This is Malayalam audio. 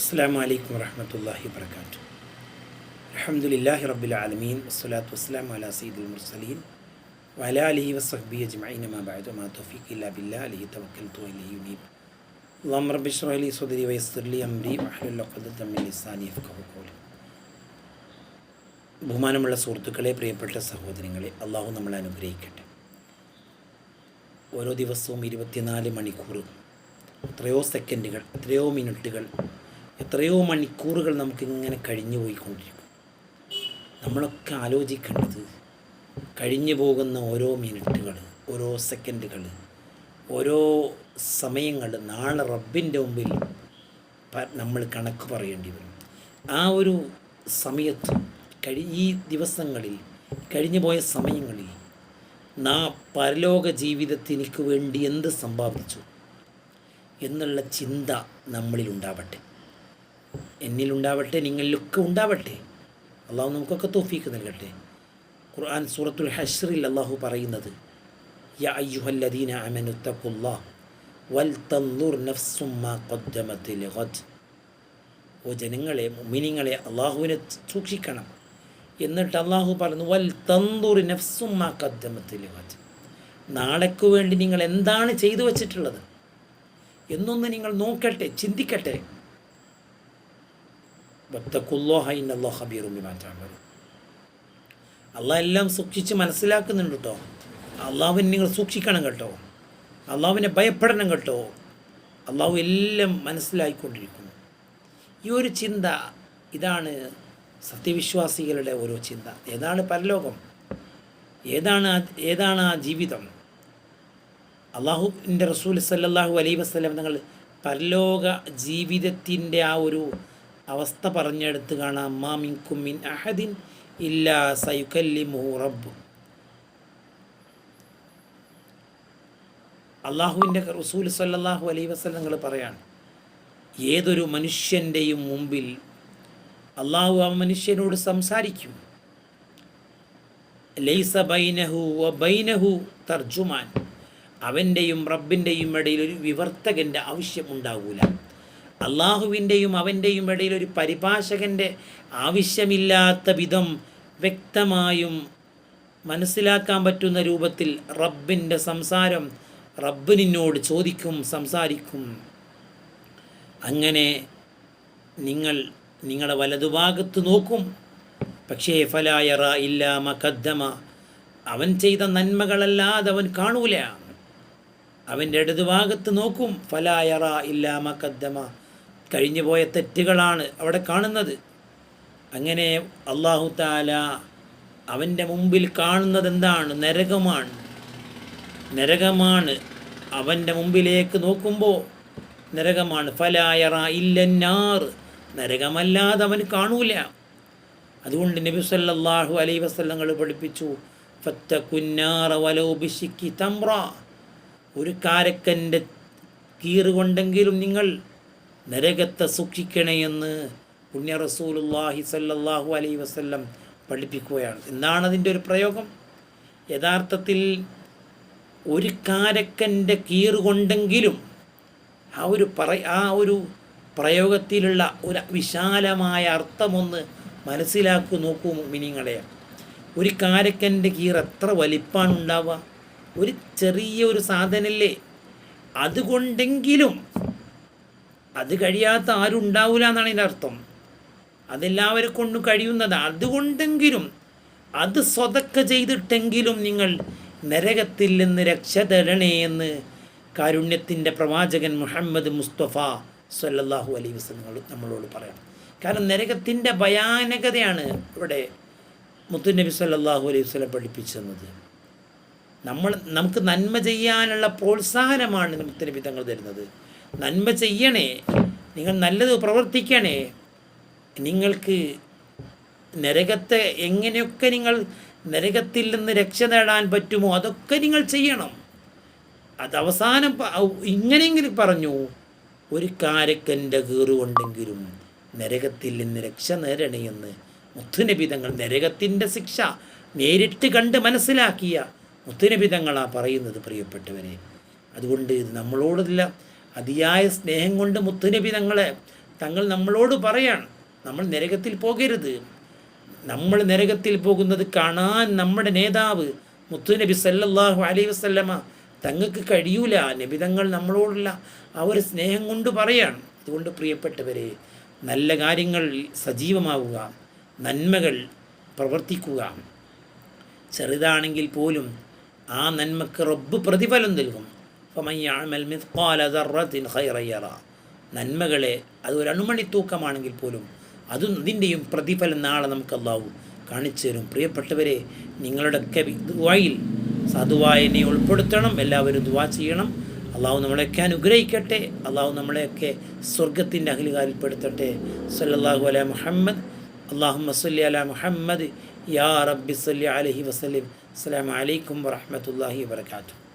അസ്സാം വലൈക്കും വരഹമത്തല്ലാഹി വർക്കാത്തു അലഹമുല്ലാഹി റബ്ബിൽ ആലമീൻ. വസ്സലാത്തു വസ്സലാം അല സീദുൽ മുർസലീൻ. വല അലഹി വസ്ബി അജ്മൈൻ മാബായതു മാ ബഹുമാനമുള്ള സുഹൃത്തുക്കളെ പ്രിയപ്പെട്ട സഹോദരങ്ങളെ അള്ളാഹു നമ്മളെ അനുഗ്രഹിക്കട്ടെ. ഓരോ ദിവസവും ഇരുപത്തിനാല് മണിക്കൂർ എത്രയോ സെക്കൻഡുകൾ എത്രയോ മിനിറ്റുകൾ എത്രയോ മണിക്കൂറുകൾ നമുക്കിങ്ങനെ കഴിഞ്ഞു പോയിക്കൊണ്ടിരിക്കും. നമ്മളൊക്കെ ആലോചിക്കേണ്ടത് കഴിഞ്ഞു പോകുന്ന ഓരോ മിനിറ്റുകൾ ഓരോ സെക്കൻഡുകൾ ഓരോ സമയങ്ങൾ നാളെ റബ്ബിന്റെ മുമ്പിൽ നമ്മൾ കണക്ക് പറയേണ്ടി വരും. ആ ഒരു സമയത്ത് കഴി ഈ ദിവസങ്ങളിൽ കഴിഞ്ഞു പോയ സമയങ്ങളിൽ നാ പരലോക ജീവിതത്തിനു വേണ്ടി എന്ത് സമ്പാദിച്ചു? എന്നുള്ള ചിന്ത നമ്മളിൽ ഉണ്ടാവട്ടെ എന്നിലുണ്ടാവട്ടെ നിങ്ങളിലൊക്കെ ഉണ്ടാവട്ടെ. അള്ളാഹു നമുക്കൊക്കെ തോഫീക്ക് നൽകട്ടെ. ഖുർആൻ സൂറത്തുൽ ഹഷ്റിൽ അള്ളാഹു പറയുന്നത് ഓ ജനങ്ങളെ മിനിങ്ങളെ അള്ളാഹുവിനെ സൂക്ഷിക്കണം. എന്നിട്ട് അള്ളാഹു പറഞ്ഞു വൽ തന്തുർ നഫ്സും മാ ഖദ്ദമത് ലിഗദ് നാളേക്ക് വേണ്ടി നിങ്ങൾ എന്താണ് ചെയ്തു വച്ചിട്ടുള്ളത്? എന്നൊന്ന് നിങ്ങൾ നോക്കട്ടെ ചിന്തിക്കട്ടെ. അള്ളാഹ് എല്ലാം സൂക്ഷിച്ച് മനസ്സിലാക്കുന്നുണ്ട് കേട്ടോ. അള്ളാഹുവിനെ നിങ്ങൾ സൂക്ഷിക്കണം കേട്ടോ. അള്ളാഹുവിനെ ഭയപ്പെടണം കേട്ടോ. അള്ളാഹു എല്ലാം മനസ്സിലായിക്കൊണ്ടിരിക്കുന്നു. ഈ ഒരു ചിന്ത ഇതാണ് സത്യവിശ്വാസികളുടെ ഓരോ ചിന്ത. ഏതാണ് പരലോകം? ഏതാണ് ഏതാണ് ആ ജീവിതം? അള്ളാഹുവിന്റെ റസൂൽ സല്ലാഹു അലൈ വസ്ലം നിങ്ങൾ പരലോക ജീവിതത്തിന്റെ ആ ഒരു അവസ്ഥ പറഞ്ഞെടുത്ത് കാണാം. മാമിൻകും മിൻ അഹദിൻ ഇല്ലാ സയുക്കല്ലിമുഹു റബ്ബ്. അള്ളാഹുവിന്റെ റസൂൽ സല്ലാഹു അലൈ വസ്ലങ്ങൾ പറയാണ് ഏതൊരു മനുഷ്യന്റെയും മുമ്പിൽ അള്ളാഹു ആ മനുഷ്യനോട് സംസാരിക്കും. ലൈസ ബൈനഹു വ ബൈനഹു തർജുമാൻ അവന്റെയും റബ്ബിന്റെയും ഇടയിൽ ഒരു വിവർത്തകന്റെ ആവശ്യമുണ്ടാകൂല അള്ളാഹുവിന്റെയും അവന്റെയും ഇടയിൽ ഒരു പരിഭാഷകന്റെ ആവശ്യമില്ലാത്ത വിധം വ്യക്തമായും മനസ്സിലാക്കാൻ പറ്റുന്ന രൂപത്തിൽ റബ്ബിന്റെ സംസാരം റബ്ബ് നിന്നോട് ചോദിക്കും സംസാരിക്കും. അങ്ങനെ നിങ്ങൾ നിങ്ങളുടെ വലതുഭാഗത്ത് നോക്കും. പക്ഷേ ഫലായറ ഇല്ല മഖദ്ദമ. അവൻ ചെയ്ത നന്മകളല്ലാതെ അവൻ കാണൂല. അവന്റെ ഇടതുഭാഗത്ത് നോക്കും ഫലായറ ഇല്ല മഖദ്ദമ. കഴിഞ്ഞു പോയ തെറ്റുകളാണ് അവിടെ കാണുന്നത്. അങ്ങനെ അള്ളാഹു താല അവന്റെ മുമ്പിൽ കാണുന്നത് എന്താണ് നരകമാണ്. നരകമാണ് അവന്റെ മുമ്പിലേക്ക് നോക്കുമ്പോൾ നരകമാണ്. ഫലായറ ഇല്ലന്നാർ നരകമല്ലാതെ അവൻ കാണൂല. അതുകൊണ്ട് നബി സല്ലാഹു അലൈ വസ്ലങ്ങൾ പഠിപ്പിച്ചു ഫത്തക്കുന്നാറ വലോബിഷിക്കി തമ്ര ഒരു കാരക്കന്റെ കീറുകൊണ്ടെങ്കിലും നിങ്ങൾ നരകത്തെ സൂക്ഷിക്കണേയെന്ന് പുണ്യ റസൂലുല്ലാഹി സല്ലാഹു അലൈ വസ്ല്ലം പഠിപ്പിക്കുകയാണ്. എന്താണ് അതിന്റെ ഒരു പ്രയോഗം? യഥാർത്ഥത്തിൽ ഒരു കാരക്കന്റെ കീറുകൊണ്ടെങ്കിലും ആ ഒരു പറ ആ ഒരു പ്രയോഗത്തിലുള്ള ഒരു വിശാലമായ അർത്ഥമൊന്ന് മനസ്സിലാക്കി നോക്കൂ മിനിങ്ങളെ ഒരു കാരക്കന്റെ കീർ എത്ര വലിപ്പാണ് ഉണ്ടാവുക? ഒരു ചെറിയ ഒരു സാധനല്ലേ? അതുകൊണ്ടെങ്കിലും അത് കഴിയാത്ത ആരും ഉണ്ടാവില്ല എന്നാണ് അതിന്റെ അർത്ഥം. അതെല്ലാവരും കൊണ്ടും കഴിയുന്നത്. അതുകൊണ്ടെങ്കിലും അത് സ്വതക്ക ചെയ്തിട്ടെങ്കിലും നിങ്ങൾ നരകത്തിൽ നിന്ന് രക്ഷ തരണേ എന്ന് കാരുണ്യത്തിന്റെ പ്രവാചകൻ മുഹമ്മദ് മുസ്തഫ സല്ലല്ലാഹു അലൈഹി വസല്ലം നമ്മളോട് പറയാം. കാരണം നരകത്തിന്റെ ഭയാനകതയാണ് ഇവിടെ മുത്തുനബി സല്ലാഹു അലൈഹി വസ്ലം പഠിപ്പിച്ചത് നമ്മൾ നമുക്ക് നന്മ ചെയ്യാനുള്ള പ്രോത്സാഹനമാണ് മുത്തനബി തങ്ങൾ തരുന്നത്. നന്മ ചെയ്യണേ നിങ്ങൾ നല്ലത് പ്രവർത്തിക്കണേ. നിങ്ങൾക്ക് നരകത്തെ എങ്ങനെയൊക്കെ നിങ്ങൾ നരകത്തിൽ നിന്ന് രക്ഷ നേടാൻ പറ്റുമോ അതൊക്കെ നിങ്ങൾ ചെയ്യണം. അത് അവസാനം ഇങ്ങനെയെങ്കിലും പറഞ്ഞു ഒരു കാരക്കന്റെ കീറുകൊണ്ടെങ്കിലും നരകത്തിൽ നിന്ന് രക്ഷ നേടണമെന്ന് മുത്തുനബി തങ്ങൾ നരകത്തിന്റെ ശിക്ഷ നേരിട്ട് കണ്ട് മനസ്സിലാക്കിയ മുത്തുനബി തങ്ങളാ പറയുന്നത് പ്രിയപ്പെട്ടവരെ. അതുകൊണ്ട് ഇത് നമ്മളോടുള്ള അതിയായ സ്നേഹം കൊണ്ട് മുത്തുനബി തങ്ങളെ തങ്ങൾ നമ്മളോട് പറയാണ് നമ്മൾ നരകത്തിൽ പോകരുത്. നമ്മൾ നരകത്തിൽ പോകുന്നത് കാണാൻ നമ്മുടെ നേതാവ് മുത്തുനബി സല്ലല്ലാഹു അലൈ വസല്ലമ തങ്ങൾക്ക് കഴിയൂല. നബി തങ്ങൾ നമ്മളോടുള്ള ആ ഒരു സ്നേഹം കൊണ്ട് പറയാണ്. അതുകൊണ്ട് പ്രിയപ്പെട്ടവരെ നല്ല കാര്യങ്ങൾ സജീവമാവുക നന്മകൾ പ്രവർത്തിക്കുക. ചെറുതാണെങ്കിൽ പോലും ആ നന്മക്ക് റബ്ബ് പ്രതിഫലം നൽകും. ഫമയ്യാമൽ മിസ്കാല ദർറത്തിൻ ഹൈറയ്യറ നന്മകളെ അത് ഒരു അണുമണി തൂക്കമാണെങ്കിൽ പോലും അതും അതിന്റെയും പ്രതിഫലം നാളെ നമുക്ക് അള്ളാഹു കാണിച്ചു തരും. പ്രിയപ്പെട്ടവരെ നിങ്ങളുടെയൊക്കെ ദുവായിൽ സാധുവായനെ ഉൾപ്പെടുത്തണം എല്ലാവരും ദുവാ ചെയ്യണം. അള്ളാഹു നമ്മളെയൊക്കെ അനുഗ്രഹിക്കട്ടെ അള്ളാഹു നമ്മളെയൊക്കെ സ്വർഗത്തിന്റെ അഖിലുകാരിൽപ്പെടുത്തട്ടെ. സല്ലാഹു അല മുഹമ്മദ് അള്ളാഹു മസല്ലി അല മുഹമ്മദ് യാ റബ്ബി സല്ലി അലഹി വസ്ലിം അസ്സാം വലൈക്കും വറഹമത്തല്ലാഹി വാത്തു